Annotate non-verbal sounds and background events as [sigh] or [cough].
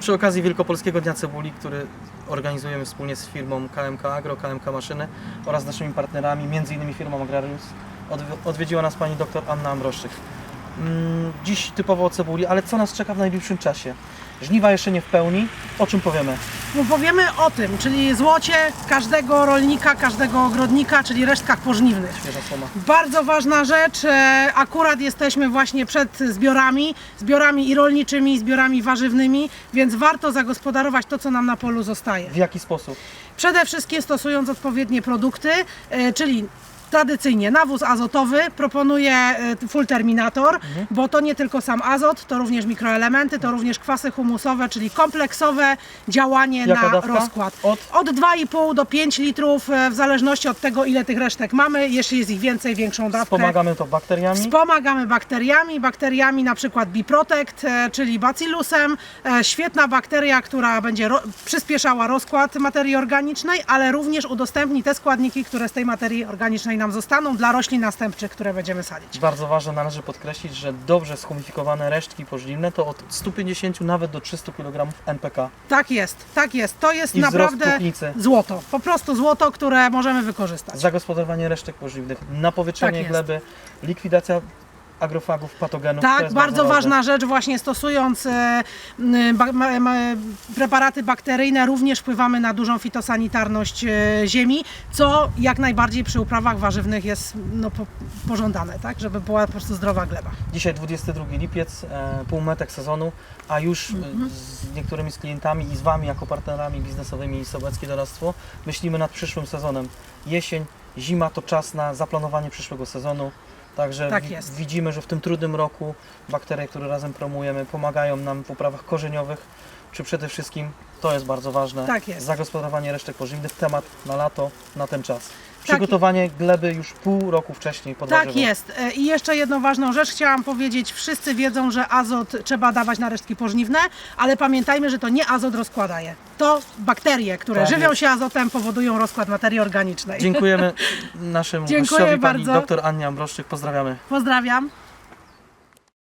Przy okazji Wielkopolskiego Dnia Cebuli, który organizujemy wspólnie z firmą KMK Agro, KMK Maszyny oraz naszymi partnerami, m.in. firmą Agrarius, odwi- odwiedziła nas pani dr Anna Ambroszczyk. Mm, Dziś typowo o cebuli, ale co nas czeka w najbliższym czasie? Żniwa jeszcze nie w pełni. O czym powiemy? No powiemy o tym, czyli złocie każdego rolnika, każdego ogrodnika, czyli resztkach pożniwnych. Bardzo ważna rzecz, e, akurat jesteśmy właśnie przed zbiorami, zbiorami i rolniczymi, i zbiorami warzywnymi, więc warto zagospodarować to, co nam na polu zostaje. W jaki sposób? Przede wszystkim stosując odpowiednie produkty, e, czyli tradycyjnie nawóz azotowy, proponuję e, full terminator, Mhm. bo to nie tylko sam azot, to również mikroelementy, to również kwasy humusowe, czyli kompleksowe działanie Jaka na dawka? rozkład. Od? Od 2,5 do 5 litrów, e, w zależności od tego, ile tych resztek mamy. Jeśli jest ich więcej, większą dawkę. Wspomagamy to bakteriami. Wspomagamy bakteriami, bakteriami na przykład Biprotect, e, czyli Bacillusem. Świetna bakteria, która będzie ro- przyspieszała rozkład materii organicznej, ale również udostępni te składniki, które z tej materii organicznej nam zostaną dla roślin następczych, które będziemy sadzić. Bardzo ważne, należy podkreślić, że dobrze schumifikowane resztki pożniwne to od 150 nawet do 300 kg NPK. Tak jest, tak jest. To jest I naprawdę złoto. Po prostu złoto, które możemy wykorzystać. Zagospodarowanie resztek pożniwnych, napowietrzenie Tak gleby, likwidacja agrofagów, patogenów. to Tak, jest bardzo ważna rzecz, właśnie stosując e, ba, ma, ma, preparaty bakteryjne, również wpływamy na dużą fitosanitarność e, ziemi, co jak najbardziej przy uprawach warzywnych jest no, po, pożądane, tak, żeby była po prostu zdrowa gleba. Dzisiaj 22 lipiec, e, półmetek sezonu, a już e, Mhm. z niektórymi z klientami i z Wami jako partnerami biznesowymi Sobeckie Doradztwo myślimy nad przyszłym sezonem. Jesień, zima to czas na zaplanowanie przyszłego sezonu. Także Tak jest. widzimy, że w tym trudnym roku bakterie, które razem promujemy, pomagają nam w uprawach korzeniowych, czy przede wszystkim, to jest bardzo ważne, Tak jest. zagospodarowanie resztek pożywnych, temat na lato, na ten czas. Przygotowanie gleby już pół roku wcześniej pod Tak warzywo. jest. E, I jeszcze jedną ważną rzecz chciałam powiedzieć. Wszyscy wiedzą, że azot trzeba dawać na resztki pożniwne, ale pamiętajmy, że to nie azot rozkłada je. To bakterie, które Tak żywią jest. się azotem, powodują rozkład materii organicznej. Dziękujemy [laughs] naszemu Dziękuję gościowi, pani bardzo. dr Annie Ambroszczyk. Pozdrawiamy. Pozdrawiam.